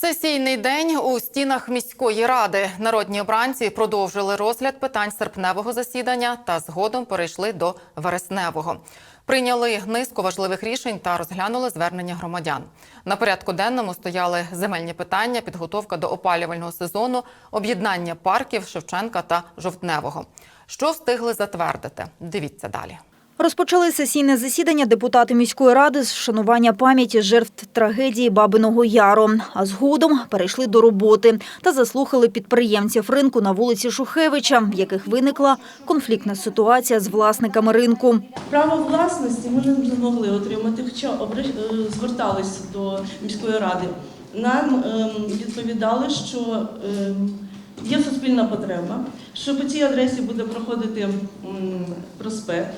Сесійний день у стінах міської ради. Народні обранці продовжили розгляд питань серпневого засідання та згодом перейшли до вересневого. Прийняли низку важливих рішень та розглянули звернення громадян. На порядку денному стояли земельні питання, підготовка до опалювального сезону, об'єднання парків Шевченка та Жовтневого. Що встигли затвердити? Дивіться далі. Розпочали сесійне засідання депутати міської ради з вшанування пам'яті жертв трагедії Бабиного Яру. А згодом перейшли до роботи та заслухали підприємців ринку на вулиці Шухевича, в яких виникла конфліктна ситуація з власниками ринку. Право власності ми не змогли отримати, хоча е, зверталися до міської ради. Нам ем, відповідали, що ем, є суспільна потреба, що по цій адресі буде проходити проспект,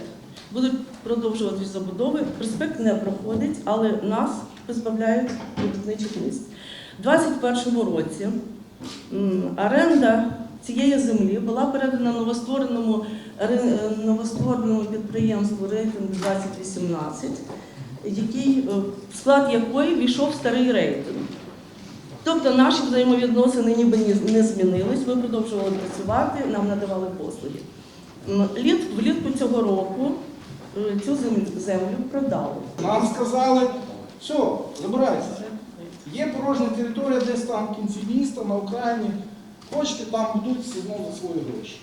будуть продовжуватись забудови. Проспект не проходить, але нас позбавляють робітничих місць. У 2021 році оренда цієї землі була передана новоствореному е, новоствореному підприємству рейтинг 2018, який, е, в склад якої війшов старий рейтинг. Тобто наші взаємовідносини ніби не змінились, ми продовжували працювати, нам надавали послуги. Літ, влітку цього року цю землю, землю продали. Нам сказали, все, забирайте. Є порожня територія десь там в кінці міста, на Україні. Хочете, там будуть все одно за свої гроші.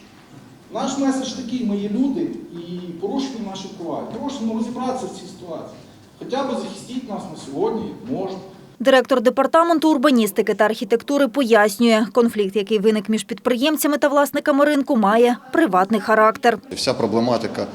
Наш меседж такий, ми є люди і порушені наші права. Просимо розібратися в цій ситуації. Хоча б захистіть нас на сьогодні, можна. Директор департаменту урбаністики та архітектури пояснює, конфлікт, який виник між підприємцями та власниками ринку, має приватний характер. Вся проблематика, е,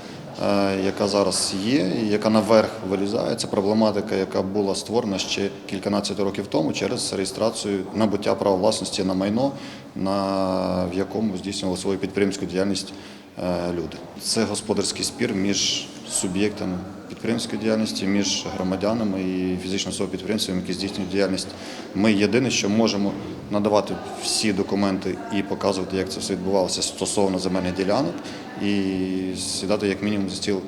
яка зараз є, яка наверх вилізає, це проблематика, яка була створена ще кільканадцять років тому через реєстрацію набуття права власності на майно, на, в якому здійснювали свою підприємську діяльність е, люди. Це господарський спір між суб'єктами підприємської діяльності, між громадянами і фізичними особами підприємцями, які здійснюють діяльність. Ми єдине, що можемо надавати всі документи і показувати, як це все відбувалося стосовно земельних ділянок, і сідати як мінімум за стіл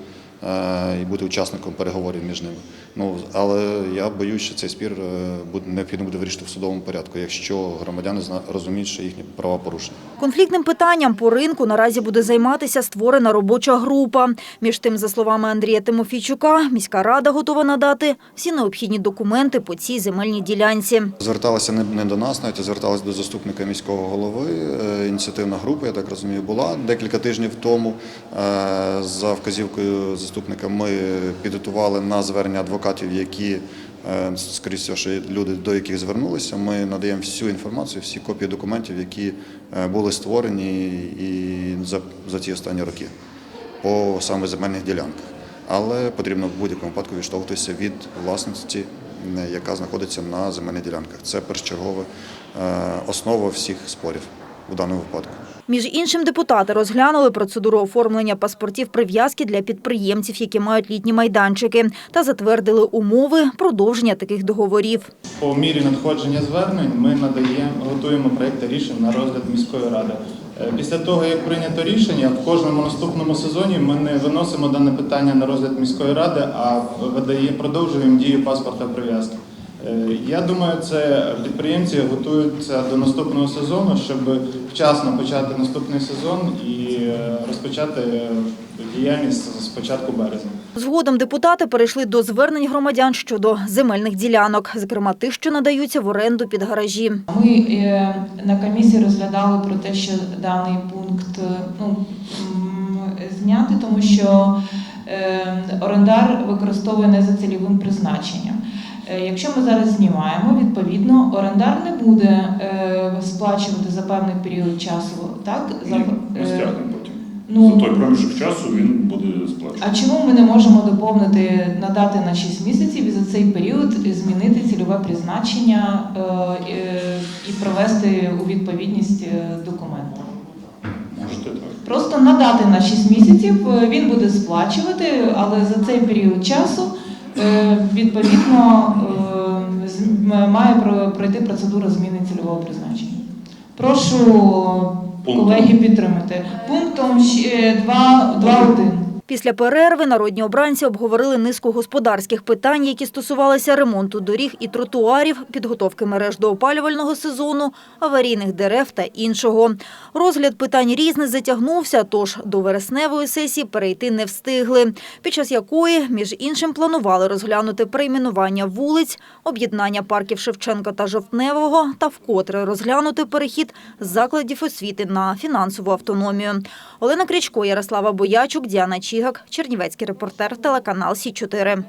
і бути учасником переговорів між ними. Ну але я боюсь, що цей спір е, буде необхідно буде вирішити в судовому порядку, якщо громадяни розуміють, що їхні права порушені. Конфліктним питанням по ринку наразі буде займатися створена робоча група. Між тим, за словами Андрія Тимофійчука, міська рада готова надати всі необхідні документи по цій земельній ділянці. Зверталися не, до нас, навіть а зверталися до заступника міського голови. Е, Ініціативна група, я так розумію, була декілька тижнів тому. Е, За вказівкою заступника ми підготували на звернення адвокатів, які е, скоріше що люди, до яких звернулися. Ми надаємо всю інформацію, всі копії документів, які е, були створені і за, за ці останні роки по саме земельних ділянках. Але потрібно в будь-якому випадку відштовхуватися від власності, е, яка знаходиться на земельних ділянках. Це першочергова основа всіх спорів у даному випадку. Між іншим, депутати розглянули процедуру оформлення паспортів прив'язки для підприємців, які мають літні майданчики, та затвердили умови продовження таких договорів. По мірі надходження звернень ми надаємо, готуємо проекти рішень на розгляд міської ради. Е, Після того, як прийнято рішення, в кожному наступному сезоні ми не виносимо дане питання на розгляд міської ради, а продовжуємо дію паспорта прив'язки. Е, Я думаю, це підприємці готуються до наступного сезону, щоб вчасно почати наступний сезон і е, розпочати діяльність з початку березня. Згодом депутати перейшли до звернень громадян щодо земельних ділянок, зокрема тих, що надаються в оренду під гаражі. Ми е, на комісії розглядали про те, що даний пункт ну, зняти, тому що орендар використовує не за цільовим призначенням. Е, Якщо ми зараз знімаємо, відповідно, орендар не буде е, сплачувати за певний період часу, так? За, Ні, е, потім. ну, За той проміжок часу він буде сплачувати. а чому ми не можемо доповнити надати на 6 місяців і за цей період змінити цільове призначення і привести у відповідність документи? Можете так. Просто надати на 6 місяців, він буде сплачувати, але за цей період часу відповідно е, має про- пройти процедура зміни цільового призначення. Прошу колеги підтримати. Пунктом 2.1. Після перерви народні обранці обговорили низку господарських питань, які стосувалися ремонту доріг і тротуарів, підготовки мереж до опалювального сезону, аварійних дерев та іншого. Розгляд питань різних затягнувся, тож до вересневої сесії перейти не встигли, під час якої, між іншим, планували розглянути перейменування вулиць, об'єднання парків Шевченка та Жовтневого та вкотре розглянути перехід закладів освіти на фінансову автономію. Олена Крічко, Ярослава Боячук, Діана Чігак, Чернівецький репортер, телеканал Сі 4